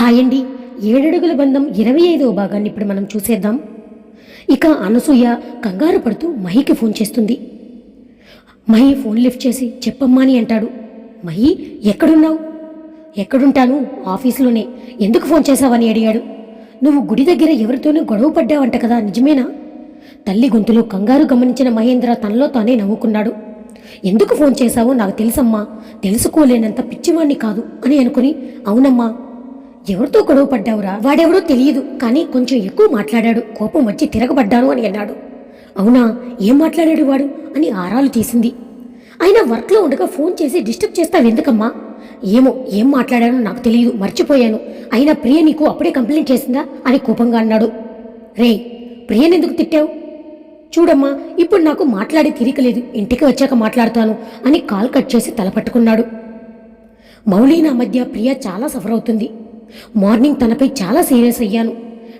Hi అండి ఏడడుగుల బంధం ఇరవై ఐదవ భాగాన్ని ఇప్పుడు మనం చూసేద్దాం. ఇక అనసూయ కంగారు పడుతూ మహికి ఫోన్ చేస్తుంది. మహి ఫోన్ లిఫ్ట్ చేసి చెప్పమ్మా అని అంటాడు. మహి ఎక్కడున్నావు? ఎక్కడుంటాను ఆఫీస్లోనే. ఎందుకు ఫోన్ చేశావని? అడిగాడు. నువ్వు గుడి దగ్గర ఎవరితోనూ గొడవ పడ్డావంట కదా నిజమేనా? తల్లి గొంతులో కంగారు గమనించిన మహేంద్ర తనలో తానే నవ్వుకున్నాడు. ఎందుకు ఫోన్ చేశావో? నాకు తెలుసమ్మా. తెలుసుకోలేనంత పిచ్చివాణ్ణి కాదు అని అనుకుని అవునమ్మా. ఎవరితో గొడవ పడ్డావురా? వాడెవడో తెలియదు కానీ కొంచెం ఎక్కువ మాట్లాడాడు. కోపం వచ్చి తిరగబడ్డాను అని అన్నాడు. అవునా? ఏం మాట్లాడాడు వాడు? అని ఆరాలు తీసింది. అయినా వర్క్లో ఉండగా ఫోన్ చేసి డిస్టర్బ్ చేస్తావెందుకమ్మా? ఏమో ఏం మాట్లాడానో నాకు తెలియదు మర్చిపోయాను. అయినా ప్రియ నీకు అప్పుడే కంప్లైంట్ చేసిందా? అని కోపంగా అన్నాడు. రే ప్రియనెందుకు తిట్టావు? చూడమ్మా ఇప్పుడు నాకు మాట్లాడే తీరికలేదు ఇంటికి వచ్చాక మాట్లాడతాను అని కాల్ కట్ చేసి తల పట్టుకున్నాడు మౌలి నా మధ్య ప్రియ చాలా సఫర్ అవుతుంది. మార్నింగ్ తనపై చాలా సీరియస్ అయ్యాను.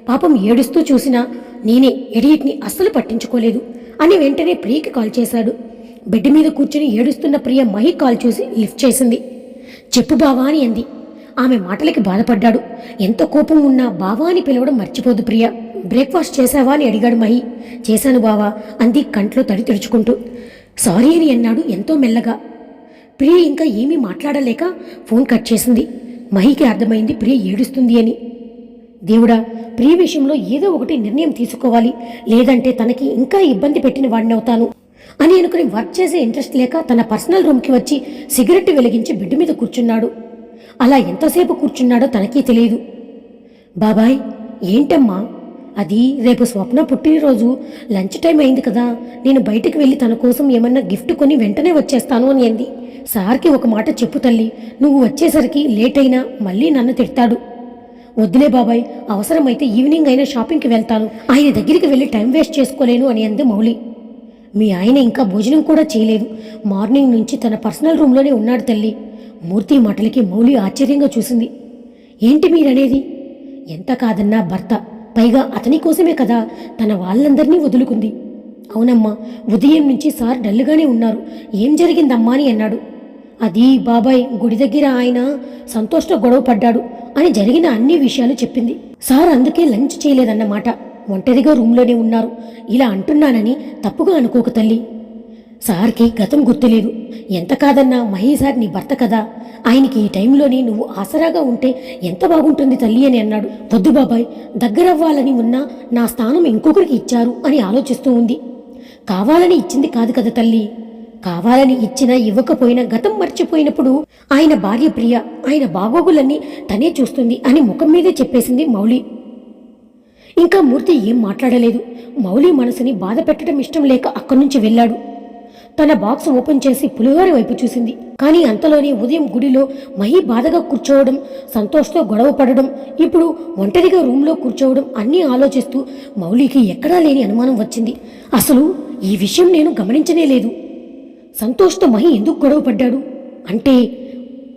పాపం ఏడుస్తూ చూసినా నేనే ఎడియట్ని అస్సలు పట్టించుకోలేదు అని వెంటనే ప్రియకి కాల్ చేశాడు. బెడ్ మీద కూర్చుని ఏడుస్తున్న ప్రియ మహి కాల్ చూసి లిఫ్ట్ చేసింది. చెప్పు బావా అని అంది. ఆమె మాటలకి బాధపడ్డాడు. ఎంత కోపం ఉన్నా బావా అని పిలవడం మర్చిపోదు ప్రియ. బ్రేక్ఫాస్ట్ చేశావా అని అడిగాడు మహి. చేశాను బావా అంది కంట్లో తడి తుడుచుకుంటూ. సారీ అని అన్నాడు ఎంతో మెల్లగా. ప్రియ ఇంకా ఏమీ మాట్లాడలేక ఫోన్ కట్ చేసింది. మహికి అర్థమైంది ప్రియ ఏడుస్తుంది అని. దేవుడా ప్రియ విషయంలో ఏదో ఒకటి నిర్ణయం తీసుకోవాలి. లేదంటే తనకి ఇంకా ఇబ్బంది పెట్టిన వాడిని అవుతాను. అని అనుకుని వర్క్ చేసే ఇంట్రెస్ట్ లేక తన పర్సనల్ రూమ్కి వచ్చి సిగరెట్ వెలిగించి బెడ్ మీద కూర్చున్నాడు. అలా ఎంతసేపు కూర్చున్నాడో తనకీ తెలియదు. బాబాయ్ ఏంటమ్మా? అది రేపు స్వప్న పుట్టినరోజు. లంచ్ టైం అయింది కదా. నేను బయటకు వెళ్ళి తన కోసం ఏమన్నా గిఫ్ట్ కొని వెంటనే వచ్చేస్తాను అని అంది. సార్కి ఒక మాట చెప్పు తల్లి. నువ్వు వచ్చేసరికి లేట్ అయినా మళ్ళీ నన్ను తిడతాడు. వద్దులే బాబాయ్ అవసరమైతే ఈవినింగ్ అయినా షాపింగ్కి వెళ్తాను. ఆయన దగ్గరికి వెళ్ళి టైం వేస్ట్ చేసుకోలేను అని అంది మౌలి మీ ఆయన ఇంకా భోజనం కూడా చేయలేదు. మార్నింగ్ నుంచి తన పర్సనల్ రూమ్లోనే ఉన్నాడు తల్లి. మూర్తి మాటలకి మౌలి ఆశ్చర్యంగా చూసింది. ఏంటి మీరనేది? ఎంత కాదన్నా భర్త. పైగా అతని కోసమే కదా తన వాళ్ళందరినీ వదులుకుంది. అవునమ్మా ఉదయం నుంచి సార్ డల్గానే ఉన్నారు. ఏం జరిగిందమ్మా అని అన్నాడు. అది బాబాయ్ గుడి దగ్గర ఆయన సంతోష్తో గొడవ పడ్డాడు అని జరిగిన అన్ని విషయాలు చెప్పింది. సార్ అందుకే లంచ్ చేయలేదన్నమాట. ఒంటరిగా రూమ్లోనే ఉన్నారు. ఇలా అంటున్నానని తప్పుగా అనుకోక తల్లి. సార్కి గతం గుర్తులేదు. ఎంత కాదన్నా మహీ సార్ నీ భర్త కదా. ఆయనకి ఈ టైంలోనే నువ్వు ఆసరాగా ఉంటే ఎంత బాగుంటుంది తల్లి అని అన్నాడు. వద్దు బాబాయ్ దగ్గరవ్వాలని ఉన్నా నా స్థానం ఇంకొకరికి ఇచ్చారు అని ఆలోచిస్తూ ఉంది. కావాలని ఇచ్చింది కాదు కదా తల్లి. కావాలని ఇచ్చినా ఇవ్వకపోయినా గతం మర్చిపోయినప్పుడు ఆయన భార్య ప్రియ ఆయన బాగోగులన్నీ తనే చూస్తుంది అని ముఖం మీదే చెప్పేసింది మౌలి ఇంకా మూర్తి ఏం మాట్లాడలేదు. మౌలి మనసుని బాధ పెట్టడం ఇష్టం లేక అక్కడి నుంచి వెళ్ళాడు. తన బాక్స్ ఓపెన్ చేసి పులిహోర వైపు చూసింది. కానీ అంతలోనే ఉదయం గుడిలో మహి బాధగా కూర్చోవడం సంతోష్తో గొడవ పడడం ఇప్పుడు ఒంటరిగా రూమ్లో కూర్చోవడం అన్నీ ఆలోచిస్తూ మౌలికి ఎక్కడా లేని అనుమానం వచ్చింది. అసలు ఈ విషయం నేను గమనించనే లేదు. సంతోష్తో మహి ఎందుకు గొడవ పడ్డాడు? అంటే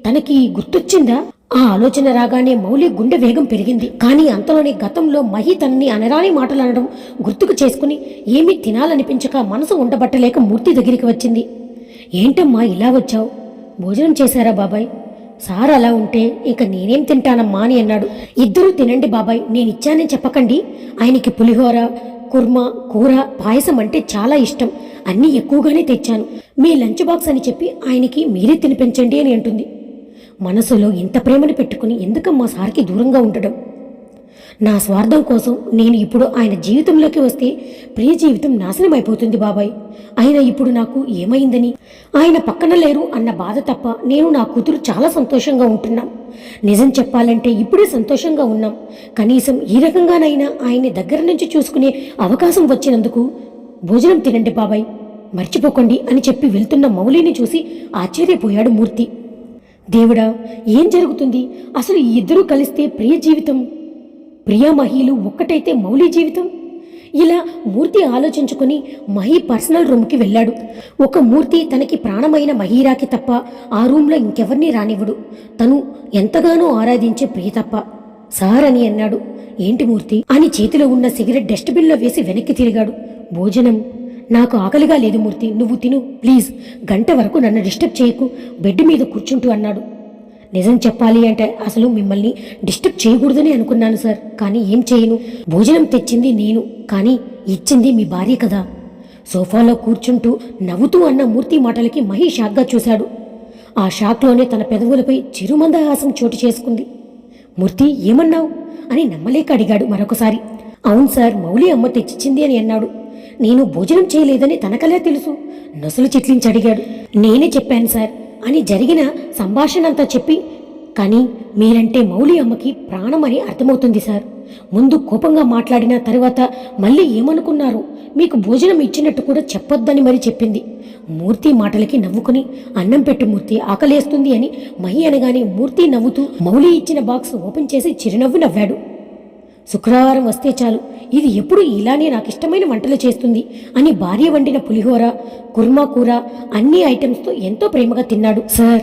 తనకి గుర్తొచ్చిందా? ఆ ఆలోచన రాగానే మౌలి గుండె వేగం పెరిగింది. కానీ అంతలోనే గతంలో మహి తనని అనరాని మాటలు అనడం గుర్తుకు చేసుకుని ఏమీ తినాలనిపించక మనసు ఉండబట్టలేక మూర్తి దగ్గరికి వచ్చింది. ఏంటమ్మా ఇలా వచ్చావు? భోజనం చేశారా బాబాయ్? సార్ అలా ఉంటే ఇక నేనేం తింటానమ్మా అని అన్నాడు. ఇద్దరూ తినండి బాబాయ్ నేను ఇచ్చానని చెప్పకండి. ఆయనకి పులిహోర కుర్మా కూర పాయసం అంటే చాలా ఇష్టం. అన్నీ ఎక్కువగానే తెచ్చాను. మీ లంచ్ బాక్స్ అని చెప్పి ఆయనకి మీరే తినిపించండి అని అంటుంది. మనసులో ఇంత ప్రేమను పెట్టుకుని ఎందుకమ్మా సార్కి దూరంగా ఉండడం? నా స్వార్థం కోసం నేను ఇప్పుడు ఆయన జీవితంలోకి వస్తే ప్రియ జీవితం నాశనం అయిపోతుంది బాబాయ్. ఆయన ఇప్పుడు నాకు ఏమైందని? ఆయన పక్కన లేరు అన్న బాధ తప్ప నేను నా కూతురు చాలా సంతోషంగా ఉంటున్నాం. నిజం చెప్పాలంటే ఇప్పుడే సంతోషంగా ఉన్నాం. కనీసం ఈ రకంగానైనా ఆయన్ని దగ్గర నుంచి చూసుకునే అవకాశం వచ్చినందుకు భోజనం తినండి బాబాయ్. మర్చిపోకండి అని చెప్పి వెళ్తున్న మౌలిని చూసి ఆశ్చర్యపోయాడు మూర్తి. దేవుడా ఏం జరుగుతుంది? అసలు ఈ ఇద్దరూ కలిస్తే ప్రియ జీవితం ప్రియామహీలు ఒక్కటైతే మౌలి జీవితం? ఇలా మూర్తి ఆలోచించుకుని మహి పర్సనల్ రూమ్కి వెళ్ళాడు. ఒక మూర్తి తనకి ప్రాణమైన మహీరాకి తప్ప ఆ రూమ్లో ఇంకెవరిని రానివ్వడు. తను ఎంతగానో ఆరాధించే ప్రియ తప్ప. సార్ అని అన్నాడు. ఏంటి మూర్తి? అని చేతిలో ఉన్న సిగరెట్ డస్ట్బిన్లో వేసి వెనక్కి తిరిగాడు. భోజనం. నాకు ఆకలిగా లేదు మూర్తి. నువ్వు తిను. ప్లీజ్. గంట వరకు నన్ను డిస్టర్బ్ చేయకు. బెడ్ మీద కూర్చుంటూ అన్నాడు. నిజం చెప్పాలి అంటే అసలు మిమ్మల్ని డిస్టర్బ్ చేయకూడదని అనుకున్నాను సార్. కానీ ఏం చేయను? భోజనం తెచ్చింది నేను కానీ ఇచ్చింది మీ భార్య కదా. సోఫాలో కూర్చుంటూ నవ్వుతూ అన్న మూర్తి మాటలకి మహి షాక్గా చూశాడు. ఆ షాక్లోనే తన పెదవులపై చిరుమందహాసం చోటు చేసుకుంది. మూర్తి ఏమన్నావు? అని నమ్మలేక అడిగాడు మరొకసారి. అవును సార్ మౌలి అమ్మ తెచ్చిచ్చింది అని అన్నాడు. నేను భోజనం చేయలేదని తనకలే తెలుసు నొసలు చిట్లించి అడిగాడు. నేనే చెప్పాను సార్ అని జరిగిన సంభాషణ అంతా చెప్పి కానీ మీరంటే మౌలి అమ్మకి ప్రాణం అని అర్థమవుతుంది సార్. ముందు కోపంగా మాట్లాడిన తర్వాత మళ్ళీ ఏమనుకున్నారు? మీకు భోజనం ఇచ్చినట్టు కూడా చెప్పొద్దని మరి చెప్పింది. మూర్తి మాటలకి నవ్వుకుని అన్నం పెట్టు మూర్తి ఆకలేస్తుంది అని మహి అనగానే మూర్తి నవ్వుతూ మౌలి ఇచ్చిన బాక్స్ ఓపెన్ చేసి చిరునవ్వు నవ్వాడు. శుక్రవారం వస్తే చాలు. ఇది ఎప్పుడు ఇలానే నాకు ఇష్టమైన వంటలు చేస్తుంది అని భార్య వండిన పులిహోర కుర్మా కూర అన్ని ఐటమ్స్తో ఎంతో ప్రేమగా తిన్నాడు. సార్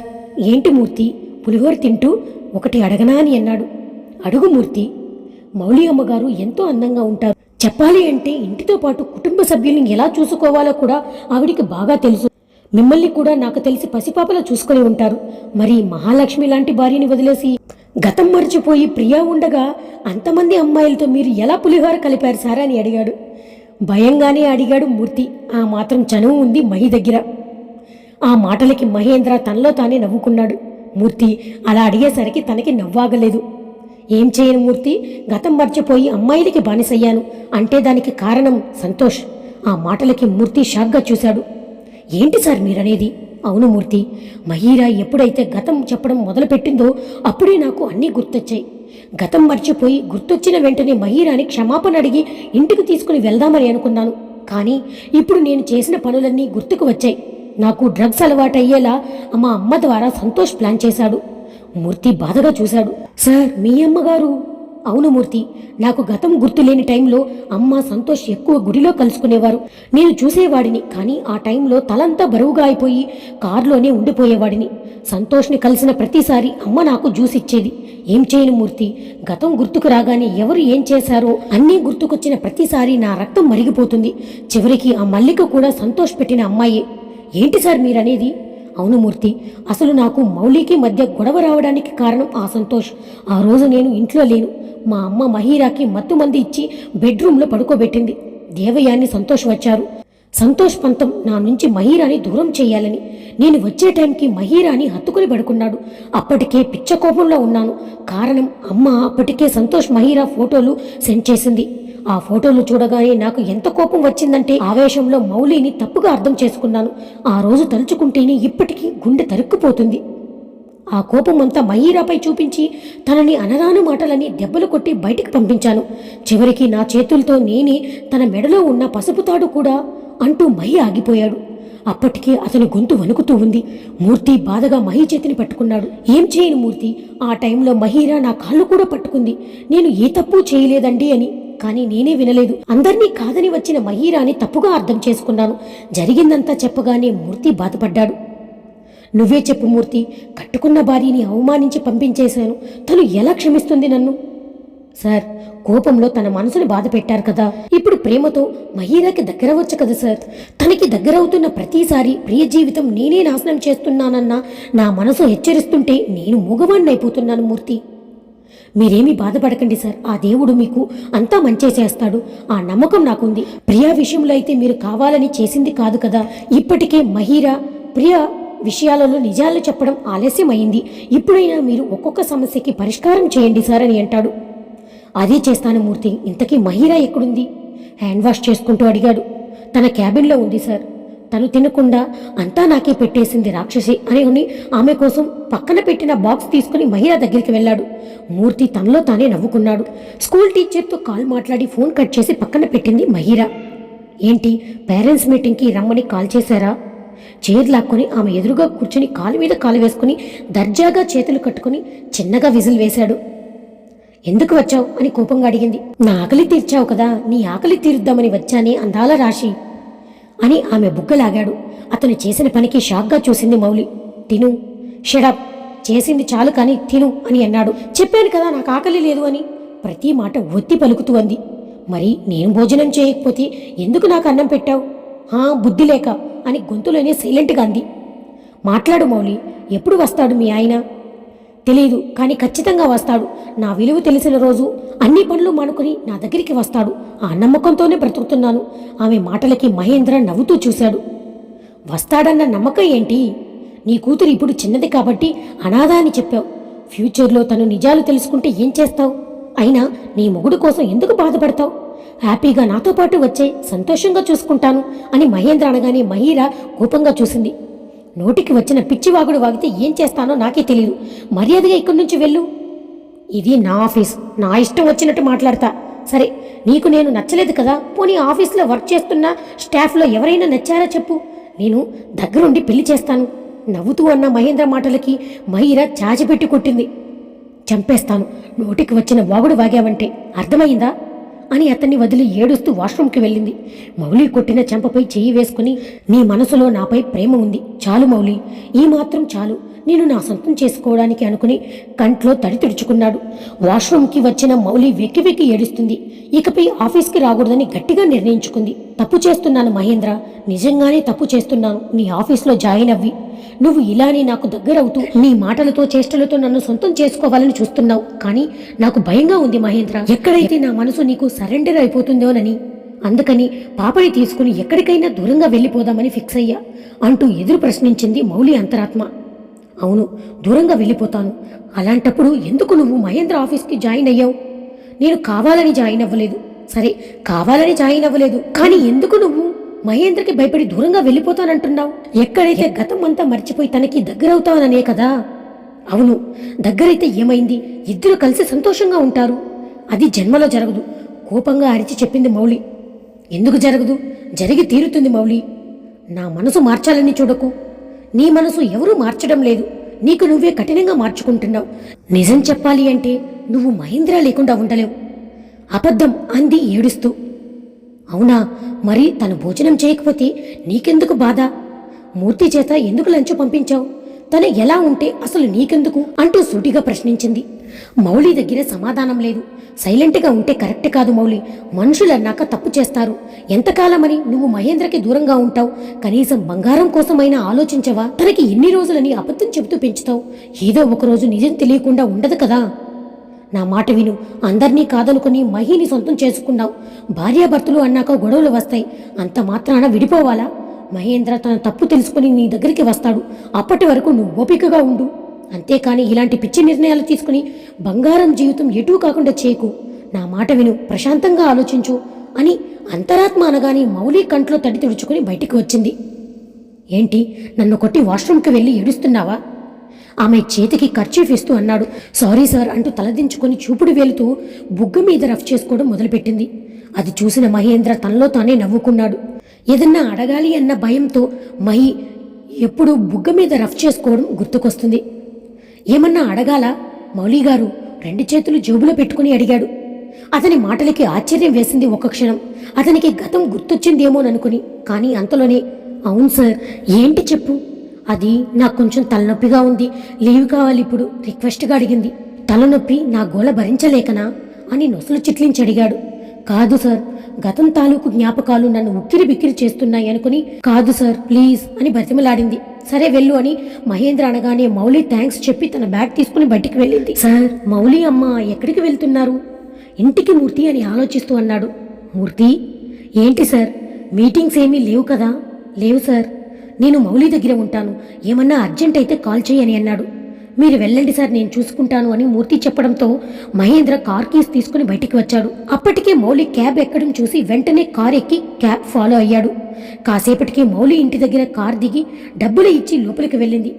ఏంటి మూర్తి? పులిహోర తింటూ ఒకటి అడగనా అని అన్నాడు. అడుగు మూర్తి. మౌలి అమ్మగారు ఎంతో అందంగా ఉంటారు. చెప్పాలి అంటే ఇంటితో పాటు కుటుంబ సభ్యుల్ని ఎలా చూసుకోవాలో కూడా ఆవిడికి బాగా తెలుసు. మిమ్మల్ని కూడా నాకు తెలిసి పసిపాపలా చూసుకొని ఉంటారు. మరి మహాలక్ష్మి లాంటి భార్యని వదిలేసి గతం మర్చిపోయి ప్రియా ఉండగా అంతమంది అమ్మాయిలతో మీరు ఎలా పులిహోర కలిపారు సార్ అని అడిగాడు. భయంగానే అడిగాడు మూర్తి. ఆ మాత్రం చనువు ఉంది మహి దగ్గర. ఆ మాటలకి మహేంద్ర తనలో తానే నవ్వుకున్నాడు. మూర్తి అలా అడిగేసరికి తనకి నవ్వాగలేదు. ఏం చేయను మూర్తి? గతం మర్చిపోయి అమ్మాయిలకి బానిసయ్యాను. అంటే దానికి కారణం సంతోష్. ఆ మాటలకి మూర్తి షాక్గా చూశాడు. ఏంటి సార్ మీరనేది? అవును మూర్తి. మహీరా ఎప్పుడైతే గతం చెప్పడం మొదలుపెట్టిందో అప్పుడే నాకు అన్నీ గుర్తొచ్చాయి. గతం మర్చిపోయి గుర్తొచ్చిన వెంటనే మహీరాని క్షమాపణ అడిగి ఇంటికి తీసుకుని వెళ్దామని అనుకున్నాను. కానీ ఇప్పుడు నేను చేసిన పనులన్నీ గుర్తుకు వచ్చాయి. నాకు డ్రగ్స్ అలవాటు అయ్యేలా మా అమ్మ ద్వారా సంతోష్ ప్లాన్ చేశాడు. మూర్తి బాధగా చూశాడు. సార్ మీ అమ్మగారు? అవును మూర్తి. నాకు గతం గుర్తులేని టైంలో అమ్మ సంతోష్ ఎక్కువ గుడిలో కలుసుకునేవారు. నేను చూసేవాడిని కానీ ఆ టైంలో తలంతా బరువుగా అయిపోయి కారులోనే ఉండిపోయేవాడిని. సంతోష్ని కలిసిన ప్రతిసారి అమ్మ నాకు జ్యూస్ ఇచ్చేది. ఏం చేయను మూర్తి. గతం గుర్తుకు రాగానే ఎవరు ఏం చేశారో అన్నీ గుర్తుకొచ్చిన ప్రతిసారి నా రక్తం మరిగిపోతుంది. చివరికి ఆ మల్లిక కూడా సంతోష్ పెట్టిన అమ్మాయే. ఏంటి సార్ మీరనేది? అవును మూర్తి. అసలు నాకు మౌలికి మధ్య గొడవ రావడానికి కారణం ఆ సంతోష్. ఆ రోజు నేను ఇంట్లో లేను. మా అమ్మ మహీరాకి మత్తు మంది ఇచ్చి బెడ్రూమ్లో పడుకోబెట్టింది. దేవయాన్ని సంతోష్ వచ్చారు. సంతోష్ పంతం నా నుంచి మహీరాని దూరం చేయాలని. నేను వచ్చే టైంకి మహీరాని హత్తుకుని పడుకున్నాడు. అప్పటికే పిచ్చ కోపంలో ఉన్నాను. కారణం అమ్మ అప్పటికే సంతోష్ మహీరా ఫోటోలు సెండ్ చేసింది. ఆ ఫోటోలు చూడగానే నాకు ఎంత కోపం వచ్చిందంటే ఆవేశంలో మౌలిని తప్పుగా అర్థం చేసుకున్నాను. ఆ రోజు తలుచుకుంటేనే ఇప్పటికీ గుండె తరుక్కుపోతుంది. ఆ కోపమంతా మహీరాపై చూపించి తనని అనరాను మాటలని దెబ్బలు కొట్టి బయటికి పంపించాను. చివరికి నా చేతులతో నేనే తన మెడలో ఉన్న పసుపు తాడు కూడా అంటూ మహి ఆగిపోయాడు. అప్పటికే అతని గొంతు వణుకుతూ ఉంది. మూర్తి బాధగా మహి చేతిని పట్టుకున్నాడు. ఏం చేయను మూర్తి? ఆ టైంలో మహీరా నా కాళ్ళు కూడా పట్టుకుంది. నేను ఏ తప్పు చేయలేదండి అని. కానీ నేనే వినలేదు. అందరినీ కాదని వచ్చిన మహీరాని తప్పుగా అర్థం చేసుకున్నాను. జరిగిందంతా చెప్పగానే మూర్తి బాధపడ్డాడు. నువ్వే చెప్పు మూర్తి. కట్టుకున్న భార్యని అవమానించి పంపించేశాను. తను ఎలా క్షమిస్తుంది నన్ను? సార్ కోపంలో తన మనసుని బాధ పెట్టారు కదా. ఇప్పుడు ప్రేమతో మహీరాకి దగ్గరవచ్చు కదా సార్. తనకి దగ్గరవుతున్న ప్రతిసారి ప్రియ జీవితం నేనే నాశనం చేస్తున్నానన్న నా మనసు హెచ్చరిస్తుంటే నేను మూగవాణ్ణి అయిపోతున్నాను మూర్తి. మీరేమీ బాధపడకండి సార్. ఆ దేవుడు మీకు అంతా మంచే చేస్తాడు ఆ నమ్మకం నాకుంది. ప్రియా విషయంలో అయితే మీరు కావాలని చేసింది కాదు కదా. ఇప్పటికే మహీరా ప్రియా విషయాలలో నిజాలు చెప్పడం ఆలస్యం అయింది ఇప్పుడైనా మీరు ఒక్కొక్క సమస్యకి పరిష్కారం చేయండి సార్ అని అంటాడు. అదే చేస్తాను మూర్తి. ఇంతకీ మహీరా ఎక్కడుంది? హ్యాండ్ వాష్ చేసుకుంటూ అడిగాడు. తన క్యాబిన్లో ఉంది సార్. తను తినకుండా అంతా నాకే పెట్టేసింది రాక్షసి అని అని ఆమె కోసం పక్కన పెట్టిన బాక్స్ తీసుకుని మహిళ దగ్గరికి వెళ్ళాడు. మూర్తి తనలో తానే నవ్వుకున్నాడు. స్కూల్ టీచర్తో కాల్ మాట్లాడి ఫోన్ కట్ చేసి పక్కన పెట్టింది మహిర. ఏంటి పేరెంట్స్ మీటింగ్కి రమ్మని కాల్ చేశారా? చైర్ లాక్కొని ఆమె ఎదురుగా కూర్చుని కాలు మీద కాలు వేసుకుని దర్జాగా చేతులు కట్టుకుని చిన్నగా విజిల్ వేశాడు. ఎందుకు వచ్చావు? అని కోపంగా అడిగింది. నా ఆకలి తీర్చావు కదా నీ ఆకలి తీరుద్దామని వచ్చానే అందాల రాశి అని ఆమె బుగ్గలాగాడు. అతను చేసిన పనికి షాక్గా చూసింది మౌలి. తిను షడప్ చేసింది చాలు కానీ తిను అని అన్నాడు. చెప్పాను కదా నాకు ఆకలి లేదు అని ప్రతి మాట ఒత్తి పలుకుతూ అంది. మరి నేను భోజనం చేయకపోతే ఎందుకు నాకు అన్నం పెట్టావు? బుద్ధి లేక అని గొంతులోనే సైలెంట్గా అంది. మాట్లాడు మౌలి ఎప్పుడు వస్తాడు మీ ఆయన? తెలియదు కానీ ఖచ్చితంగా వస్తాడు. నా విలువ తెలిసిన రోజు అన్ని పనులు మానుకుని నా దగ్గరికి వస్తాడు. ఆ నమ్మకంతోనే బ్రతుకుతున్నాను. ఆమె మాటలకి మహేంద్ర నవ్వుతూ చూశాడు. వస్తాడన్న నమ్మకం ఏంటి? నీ కూతురు ఇప్పుడు చిన్నది కాబట్టి అనాథ అని చెప్పావు. ఫ్యూచర్లో తను నిజాలు తెలుసుకుంటే ఏం చేస్తావు? అయినా నీ మొగుడు కోసం ఎందుకు బాధపడతావు? హ్యాపీగా నాతో పాటు వచ్చే సంతోషంగా చూసుకుంటాను అని మహేంద్ర అనగానే మహీరా కోపంగా చూసింది. నోటికి వచ్చిన పిచ్చివాగుడు వాగితే ఏం చేస్తానో నాకే తెలియదు మర్యాదగా ఇక్కడి నుంచి వెళ్ళు. ఇది నా ఆఫీస్. నా ఇష్టం వచ్చినట్టు మాట్లాడతా. సరే నీకు నేను నచ్చలేదు కదా? పోనీ ఆఫీస్లో వర్క్ చేస్తున్న స్టాఫ్లో ఎవరైనా నచ్చారా చెప్పు. నేను దగ్గరుండి పెళ్ళి చేస్తాను. నవ్వుతూ అన్న మహేంద్ర మాటలకి మహిర చాచిపెట్టి కొట్టింది. చంపేస్తాను. నోటికి వచ్చిన వాగుడు వాగావంటే అర్థమైందా? అని అతన్ని వదిలి ఏడుస్తూ వాష్రూమ్కి వెళ్ళింది. మౌలి కొట్టిన చెంపపై చెయ్యి వేసుకుని నీ మనసులో నాపై ప్రేమ ఉంది. చాలు మౌలి ఈ మాత్రం చాలు. నేను నా సొంతం చేసుకోవడానికి అనుకుని కంట్లో తడి తుడుచుకున్నాడు. వాష్రూమ్కి వచ్చిన మౌలి వెక్కి వెక్కి ఏడుస్తుంది. ఇకపై ఆఫీస్కి రాకూడదని గట్టిగా నిర్ణయించుకుంది. తప్పు చేస్తున్నాను మహేంద్ర. నిజంగానే తప్పు చేస్తున్నాను. నీ ఆఫీస్లో జాయిన్ అవ్వి. నువ్వు ఇలానే నాకు దగ్గరవుతూ నీ మాటలతో చేష్టలతో నన్ను సొంతం చేసుకోవాలని చూస్తున్నావు. కానీ నాకు భయంగా ఉంది మహేంద్ర. ఎక్కడైతే నా మనసు నీకు సరెండర్ అయిపోతుందోనని. అందుకని పాపని తీసుకుని ఎక్కడికైనా దూరంగా వెళ్ళిపోదామని ఫిక్స్ అయ్యా. అంటూ ఎదురు ప్రశ్నించింది మౌలి అంతరాత్మ. అవును దూరంగా వెళ్ళిపోతాను. అలాంటప్పుడు ఎందుకు నువ్వు మహేంద్ర ఆఫీస్కి జాయిన్ అయ్యావు? నేను కావాలని జాయిన్ అవ్వలేదు. సరే కావాలని జాయిన్ అవ్వలేదు. కానీ ఎందుకు నువ్వు మహేంద్రకి భయపడి దూరంగా వెళ్ళిపోతానంటున్నావు? ఎక్కడైతే గతం అంతా మర్చిపోయి తనకి దగ్గరవుతావననే కదా? అవును దగ్గరైతే ఏమైంది? ఇద్దరు కలిసి సంతోషంగా ఉంటారు. అది జన్మలో జరగదు. కోపంగా అరిచి చెప్పింది మౌలి ఎందుకు జరగదు? జరిగి తీరుతుంది మౌలి నా మనసు మార్చాలని చూడకు. నీ మనసు ఎవరూ మార్చడం లేదు. నీకు నువ్వే కఠినంగా మార్చుకుంటున్నావు. నిజం చెప్పాలి అంటే నువ్వు మహేంద్ర లేకుండా ఉండలేవు. అబద్ధం అంది ఏడుస్తూ. అవునా మరి తను భోజనం చేయకపోతే నీకెందుకు బాధ? మూర్తి చేత ఎందుకు లంచు పంపించావు? తన ఎలా ఉంటే అసలు నీకెందుకు? అంటూ సూటిగా ప్రశ్నించింది. మౌలి దగ్గర సమాధానం లేదు. సైలెంట్గా ఉంటే కరెక్ట్ కాదు మౌలి మనుషులన్నాక తప్పు చేస్తారు. ఎంతకాలమని నువ్వు మహేంద్రకి దూరంగా ఉంటావు? కనీసం బంగారం కోసమైనా ఆలోచించవా? తనకి ఎన్ని రోజులని అబద్ధం చెబుతూ పెంచుతావు? ఏదో ఒకరోజు నిజం తెలియకుండా ఉండదు కదా? నా మాట విను. అందర్నీ కాదనుకుని మహిని సొంతం చేసుకున్నావు. భార్యాభర్తలు అన్నాక గొడవలు వస్తాయి. అంత మాత్రాన విడిపోవాలా? మహేంద్ర తన తప్పు తెలుసుకుని నీ దగ్గరికి వస్తాడు. అప్పటి వరకు నువ్వు ఓపికగా ఉండు. అంతేకాని ఇలాంటి పిచ్చి నిర్ణయాలు తీసుకుని బంగారం జీవితం ఎటూ కాకుండా చేయకు నా మాట విను ప్రశాంతంగా ఆలోచించు అని అంతరాత్మ అనగానే మౌలి కంట్లో తడి తుడుచుకుని బయటికి వచ్చింది. ఏంటి నన్ను కొట్టి వాష్రూమ్కి వెళ్ళి ఏడుస్తున్నావా? ఆమె చేతికి ఖర్చీఫ్ ఇస్తూ అన్నాడు. సారీ సార్ అంటూ తలదించుకొని చూపుడు వేలుతూ బుగ్గ మీద రఫ్ చేసుకోవడం మొదలుపెట్టింది. అది చూసిన మహేంద్ర తనలో తానే నవ్వుకున్నాడు. ఏదన్నా అడగాలి అన్న భయంతో మహి ఎప్పుడు బుగ్గ మీద రఫ్ చేసుకోవడం గుర్తుకొస్తుంది. ఏమన్నా అడగాలా? మౌలిగారు రెండు చేతులు జేబులో పెట్టుకుని అడిగాడు. అతని మాటలకి ఆశ్చర్యం వేసింది ఒక క్షణం. అతనికి గతం గుర్తొచ్చిందేమోననుకుని కానీ అంతలోనే అవును సార్ ఏంటి చెప్పు? అది నాకు కొంచెం తలనొప్పిగా ఉంది. లీవ్ కావాలి ఇప్పుడు రిక్వెస్ట్గా అడిగింది. తలనొప్పి నా గోల భరించలేకనా? అని నొసలు చిట్లించి అడిగాడు. కాదు సార్ గతం తాలూకు జ్ఞాపకాలు నన్ను ఉక్కిరి బిక్కిరి చేస్తున్నాయి అనుకుని కాదు సార్ ప్లీజ్ అని బతిమలాడింది సరే వెళ్ళు అని మహేంద్ర అనగానే మౌలి థ్యాంక్స్ చెప్పి తన బ్యాగ్ తీసుకుని బయటికి వెళ్ళింది. సార్ మౌలి అమ్మ ఎక్కడికి వెళ్తున్నారు? ఇంటికి మూర్తి అని ఆలోచిస్తూ అన్నాడు. మూర్తి? ఏంటి సార్? మీటింగ్స్ ఏమీ లేవు కదా? లేవు సార్. నేను మౌలి దగ్గర ఉంటాను. ఏమన్నా అర్జెంట్ అయితే కాల్ చేయని అన్నాడు. మీరు వెళ్ళండి సార్ నేను చూసుకుంటాను అని మూర్తి చెప్పడంతో మహేంద్ర కార్ కీస్ తీసుకుని బయటికి వచ్చాడు. అప్పటికే మౌలి క్యాబ్ ఎక్కడం చూసి వెంటనే కార్ ఎక్కి క్యాబ్ ఫాలో అయ్యాడు. కాసేపటికి మౌలి ఇంటి దగ్గర కార్ దిగి డబ్బులు ఇచ్చి లోపలికి వెళ్ళింది.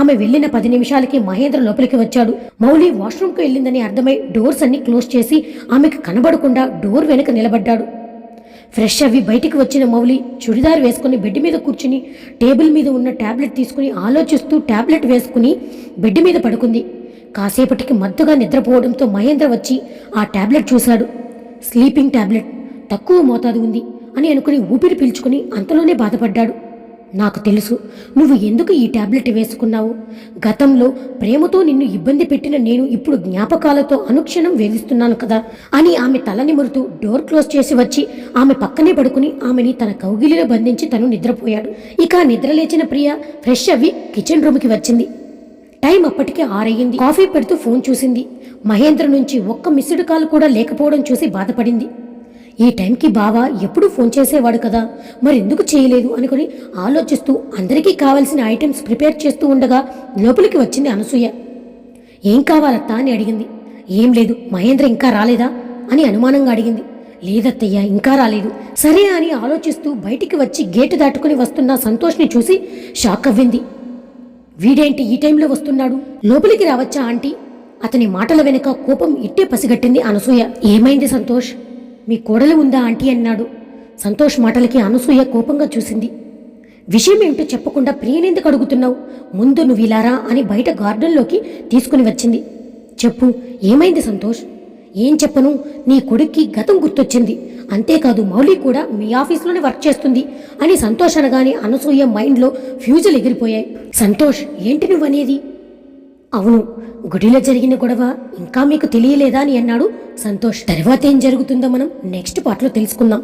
ఆమె వెళ్ళిన పది నిమిషాలకి మహేంద్ర లోపలికి వచ్చాడు. మౌలి వాష్రూమ్కి వెళ్ళిందని అర్థమై డోర్స్ అన్ని క్లోజ్ చేసి ఆమెకు కనబడకుండా డోర్ వెనుక నిలబడ్డాడు. ఫ్రెష్ అవి బయటికి వచ్చిన మౌలి చుడిదార్ వేసుకుని బెడ్ మీద కూర్చుని టేబుల్ మీద ఉన్న ట్యాబ్లెట్ తీసుకుని ఆలోచిస్తూ టాబ్లెట్ వేసుకుని బెడ్ మీద పడుకుంది. కాసేపటికి మత్తుగా నిద్రపోవడంతో మహేంద్ర వచ్చి ఆ టాబ్లెట్ చూశాడు. స్లీపింగ్ టాబ్లెట్ తక్కువ మోతాదు ఉంది అని అనుకుని ఊపిరి పీల్చుకుని అంతలోనే బాధపడ్డాడు. నాకు తెలుసు. నువ్వు ఎందుకు ఈ టాబ్లెట్ వేసుకున్నావు? గతంలో ప్రేమతో నిన్ను ఇబ్బంది పెట్టిన నేను ఇప్పుడు జ్ఞాపకాలతో అనుక్షణం వేధిస్తున్నాను కదా అని ఆమె తల నిమురుతూ డోర్ క్లోజ్ చేసి వచ్చి ఆమె పక్కనే పడుకుని ఆమెని తన కౌగిలిలో బంధించి తను నిద్రపోయాడు. ఇక నిద్రలేచిన ప్రియ ఫ్రెష్ అవి కిచెన్ రూమ్కి వచ్చింది. టైం అప్పటికే ఆరయ్యింది. కాఫీ పెడుతూ ఫోన్ చూసింది. మహేంద్ర నుంచి ఒక్క మిస్డ్ కాల్ కూడా లేకపోవడం చూసి బాధపడింది. ఈ టైంకి బావ ఎప్పుడు ఫోన్ చేసేవాడు కదా. మరి ఎందుకు చేయలేదు అనుకుని ఆలోచిస్తూ అందరికీ కావాల్సిన ఐటమ్స్ ప్రిపేర్ చేస్తూ ఉండగా లోపలికి వచ్చింది అనసూయ. ఏం కావాలత్తా అని అడిగింది. ఏం లేదు మహేంద్ర ఇంకా రాలేదా అని అనుమానంగా అడిగింది. లేదత్తయ్య ఇంకా రాలేదు. సరే అని ఆలోచిస్తూ బయటికి వచ్చి గేటు దాటుకుని వస్తున్న సంతోష్ని చూసి షాక్ అవ్వింది. వీడేంటి ఈ టైంలో వస్తున్నాడు? లోపలికి రావచ్చా ఆంటీ? అతని మాటల వెనుక కోపం ఇట్టే పసిగట్టింది అనసూయ. ఏమైంది సంతోష్? మీ కోడలు ఉందా ఆంటీ? అన్నాడు. సంతోష్ మాటలకి అనసూయ కోపంగా చూసింది. విషయం ఏమిటో చెప్పకుండా ప్రియనెందుకు అడుగుతున్నావు? ముందు నువ్వు ఇలారా అని బయట గార్డెన్లోకి తీసుకుని వచ్చింది. చెప్పు ఏమైంది సంతోష్? ఏం చెప్పను? నీ కొడుక్కి గతం గుర్తొచ్చింది. అంతేకాదు మౌలి కూడా మీ ఆఫీస్లోనే వర్క్ చేస్తుంది అని సంతోష్ అనగానే అనసూయ మైండ్లో ఫ్యూజులు ఎగిరిపోయాయి. సంతోష్ ఏంటి నువ్వనేది? అవును గుడిలో జరిగిన గొడవ ఇంకా మీకు తెలియలేదా అని అన్నాడు సంతోష్. తర్వాత ఏం జరుగుతుందో మనం నెక్స్ట్ పార్ట్లో తెలుసుకుందాం.